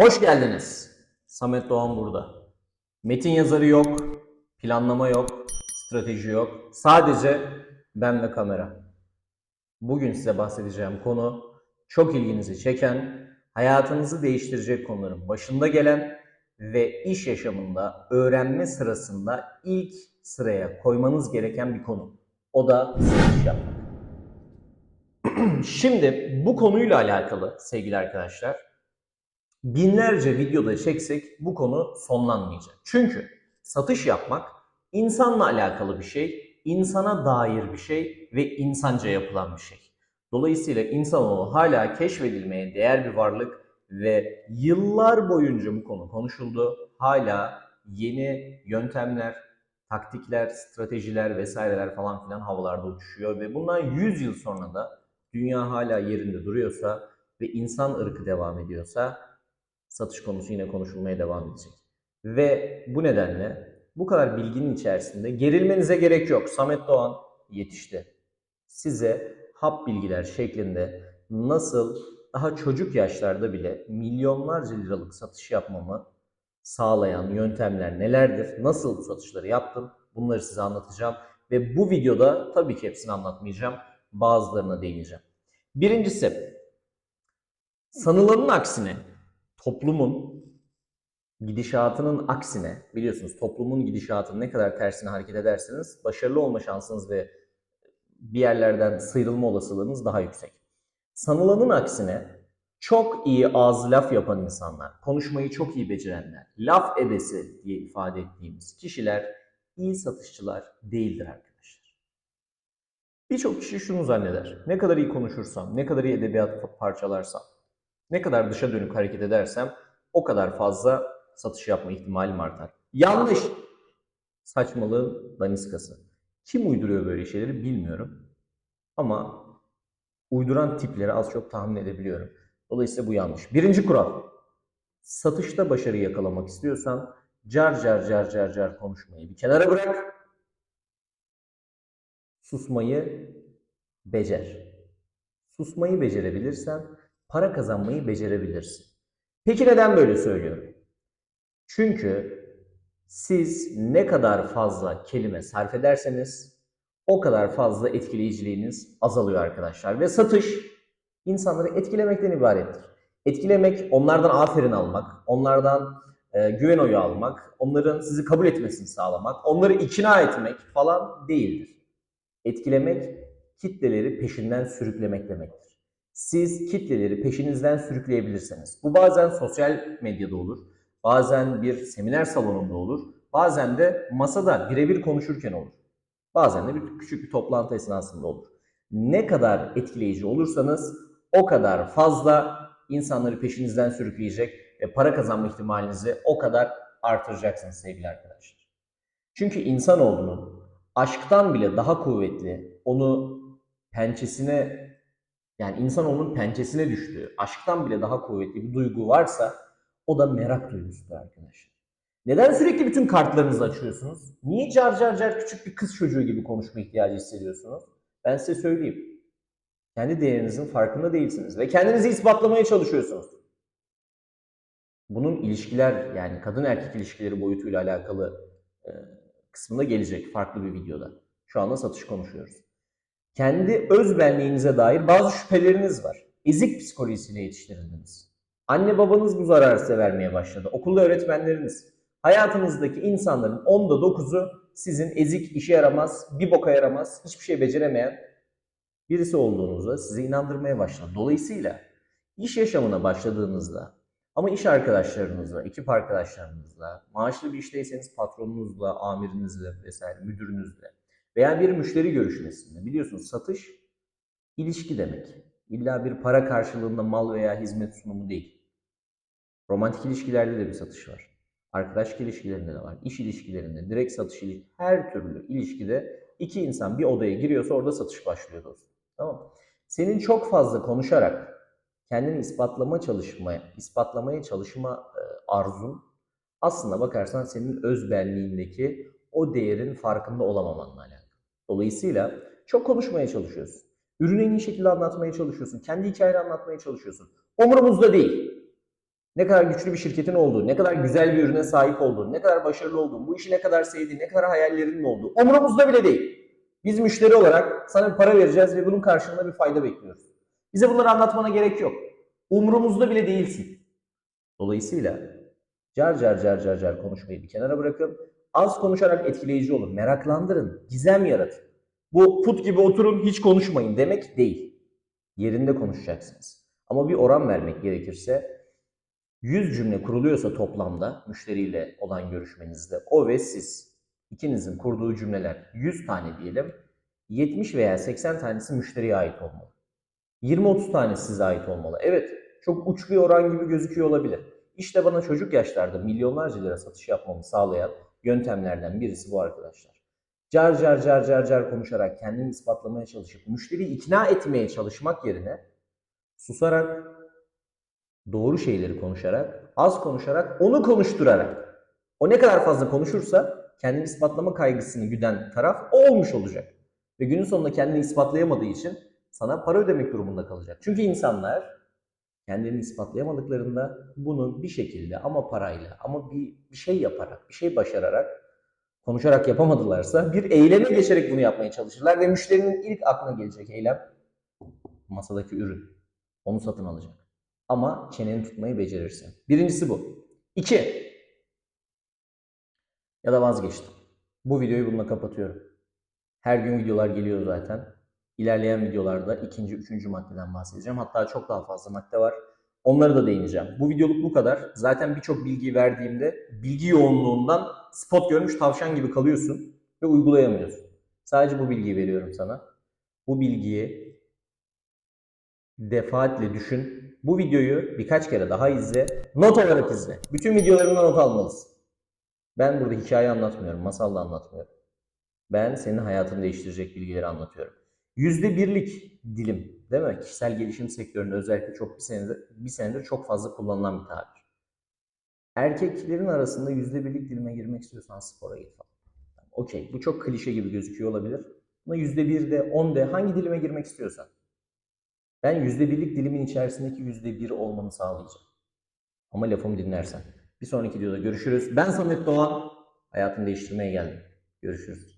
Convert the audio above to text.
Hoş geldiniz. Samet Doğan burada. Metin yazarı yok, planlama yok, strateji yok. Sadece ben ve kamera. Bugün size bahsedeceğim konu çok ilginizi çeken, hayatınızı değiştirecek konuların başında gelen ve iş yaşamında öğrenme sırasında ilk sıraya koymanız gereken bir konu. O da satış yapmak. Şimdi bu konuyla alakalı sevgili arkadaşlar binlerce videoda çeksek bu konu sonlanmayacak. Çünkü satış yapmak insanla alakalı bir şey, insana dair bir şey ve insanca yapılan bir şey. Dolayısıyla insanoğlu hala keşfedilmeye değer bir varlık ve yıllar boyunca bu konu konuşuldu. Hala yeni yöntemler, taktikler, stratejiler vesaireler falan filan havalarda uçuşuyor ve bundan 100 yıl sonra da dünya hala yerinde duruyorsa ve insan ırkı devam ediyorsa satış konusu yine konuşulmaya devam edecek. Ve bu nedenle bu kadar bilginin içerisinde gerilmenize gerek yok. Samet Doğan yetişti. Size hap bilgiler şeklinde nasıl daha çocuk yaşlarda bile milyonlarca liralık satış yapmamı sağlayan yöntemler nelerdir? Nasıl bu satışları yaptım? Bunları size anlatacağım. Ve bu videoda tabii ki hepsini anlatmayacağım. Bazılarına değineceğim. Birincisi, sanılanın aksine toplumun gidişatının aksine biliyorsunuz toplumun gidişatının ne kadar tersine hareket ederseniz başarılı olma şansınız ve bir yerlerden sıyrılma olasılığınız daha yüksek. Sanılanın aksine çok iyi ağız laf yapan insanlar, konuşmayı çok iyi becerenler, laf ebesi diye ifade ettiğimiz kişiler iyi satışçılar değildir arkadaşlar. Birçok kişi şunu zanneder. Ne kadar iyi konuşursam, ne kadar iyi edebiyat parçalarsam, ne kadar dışa dönük hareket edersem o kadar fazla satış yapma ihtimalim artar. Yanlış. Saçmalığın daniskası. Kim uyduruyor böyle şeyleri bilmiyorum. Ama uyduran tipleri az çok tahmin edebiliyorum. Dolayısıyla bu yanlış. Birinci kural. Satışta başarı yakalamak istiyorsan car car car car car konuşmayı bir kenara bırak. Susmayı becer. Susmayı becerebilirsen para kazanmayı becerebilirsin. Peki neden böyle söylüyorum? Çünkü siz ne kadar fazla kelime sarf ederseniz o kadar fazla etkileyiciliğiniz azalıyor arkadaşlar. Ve satış insanları etkilemekten ibarettir. Etkilemek, onlardan aferin almak, onlardan e, güven oyu almak, onların sizi kabul etmesini sağlamak, onları ikna etmek falan değildir. Etkilemek, kitleleri peşinden sürüklemek demektir. Siz kitleleri peşinizden sürükleyebilirsiniz. Bu bazen sosyal medyada olur, bazen bir seminer salonunda olur, bazen de masada birebir konuşurken olur. Bazen de bir küçük bir toplantı esnasında olur. Ne kadar etkileyici olursanız o kadar fazla insanları peşinizden sürükleyecek ve para kazanma ihtimalinizi o kadar artıracaksınız sevgili arkadaşlar. Çünkü insanoğlunun aşktan bile daha kuvvetli, onu pençesine yani insanoğlunun pençesine düştüğü, aşktan bile daha kuvvetli bir duygu varsa o da merak duygusudur arkadaşlar. Neden sürekli bütün kartlarınızı açıyorsunuz? Niye car car car küçük bir kız çocuğu gibi konuşma ihtiyacı hissediyorsunuz? Ben size söyleyeyim. Kendi değerinizin farkında değilsiniz ve kendinizi ispatlamaya çalışıyorsunuz. Bunun ilişkiler yani kadın erkek ilişkileri boyutuyla alakalı e, kısmında gelecek farklı bir videoda. Şu anda satış konuşuyoruz. Kendi öz benliğinize dair bazı şüpheleriniz var. Ezik psikolojisiyle yetiştirildiniz. Anne babanız bu zararı size vermeye başladı. Okulda öğretmenleriniz. Hayatınızdaki insanların onda 9'u sizin ezik, işe yaramaz, bir boka yaramaz, hiçbir şey beceremeyen birisi olduğunuza sizi inandırmaya başladı. Dolayısıyla iş yaşamına başladığınızda ama iş arkadaşlarınızla, ekip arkadaşlarınızla, maaşlı bir işteyseniz patronunuzla, amirinizle vesaire, müdürünüzle veya bir müşteri görüşmesinde biliyorsunuz satış ilişki demek. İlla bir para karşılığında mal veya hizmet sunumu değil. Romantik ilişkilerde de bir satış var. Arkadaşlık ilişkilerinde de var. İş ilişkilerinde, direkt satış ilişkilerinde, her türlü ilişkide iki insan bir odaya giriyorsa orada satış başlıyor dostum. Tamam? Senin çok fazla konuşarak kendini ispatlama çalışmaya, ispatlamaya çalışma e, arzun aslında bakarsan senin öz benliğindeki o değerin farkında olamamanla alakalı. Dolayısıyla çok konuşmaya çalışıyorsun. Ürünü en iyi şekilde anlatmaya çalışıyorsun. Kendi hikayeni anlatmaya çalışıyorsun. Umurumuzda değil. ne kadar güçlü bir şirketin olduğu, ne kadar güzel bir ürüne sahip olduğu, ne kadar başarılı olduğun, bu işi ne kadar sevdiğin, ne kadar hayallerinin olduğu umurumuzda bile değil. Biz müşteri olarak sana bir para vereceğiz ve bunun karşılığında bir fayda bekliyoruz. Bize bunları anlatmana gerek yok. Umurumuzda bile değilsin. Dolayısıyla car car car car car konuşmayı bir kenara bırakın. Az konuşarak etkileyici olun. Meraklandırın. Gizem yaratın. Bu put gibi oturun hiç konuşmayın demek değil. Yerinde konuşacaksınız. Ama bir oran vermek gerekirse 100 cümle kuruluyorsa toplamda müşteriyle olan görüşmenizde o ve siz ikinizin kurduğu cümleler 100 tane diyelim 70 veya 80 tanesi müşteriye ait olmalı. 20-30 tanesi size ait olmalı. Evet çok uç bir oran gibi gözüküyor olabilir. İşte bana çocuk yaşlarda milyonlarca lira satış yapmamı sağlayan yöntemlerden birisi bu arkadaşlar. Car car car car car konuşarak kendini ispatlamaya çalışıp müşteriyi ikna etmeye çalışmak yerine susarak, doğru şeyleri konuşarak, az konuşarak, onu konuşturarak. O ne kadar fazla konuşursa kendini ispatlama kaygısını güden taraf o olmuş olacak. Ve günün sonunda kendini ispatlayamadığı için sana para ödemek durumunda kalacak. Çünkü insanlar kendini ispatlayamadıklarında bunu bir şekilde ama parayla ama bir, bir şey yaparak, bir şey başararak, konuşarak yapamadılarsa bir eyleme geçerek bunu yapmaya çalışırlar ve müşterinin ilk aklına gelecek eylem masadaki ürün. Onu satın alacak. Ama çeneni tutmayı becerirsin. Birincisi bu. İki. Ya da vazgeçtim. Bu videoyu bununla kapatıyorum. Her gün videolar geliyor zaten. İlerleyen videolarda ikinci, üçüncü maddeden bahsedeceğim. Hatta çok daha fazla madde var. Onları da değineceğim. Bu videoluk bu kadar. Zaten birçok bilgi verdiğimde bilgi yoğunluğundan spot görmüş tavşan gibi kalıyorsun ve uygulayamıyorsun. Sadece bu bilgiyi veriyorum sana. Bu bilgiyi defaatle düşün. Bu videoyu birkaç kere daha izle. Not olarak izle. Bütün videolarımdan not almalısın. Ben burada hikaye anlatmıyorum, masal da anlatmıyorum. Ben senin hayatını değiştirecek bilgileri anlatıyorum. Yüzde birlik dilim değil mi? Kişisel gelişim sektöründe özellikle çok bir senedir, bir senedir çok fazla kullanılan bir tabir. Erkeklerin arasında yüzde birlik dilime girmek istiyorsan spora git falan. Okey bu çok klişe gibi gözüküyor olabilir. Ama yüzde bir de on de hangi dilime girmek istiyorsan. Ben yüzde birlik dilimin içerisindeki yüzde bir olmanı sağlayacağım. Ama lafımı dinlersen. Bir sonraki videoda görüşürüz. Ben Samet Doğan. Hayatını değiştirmeye geldim. Görüşürüz.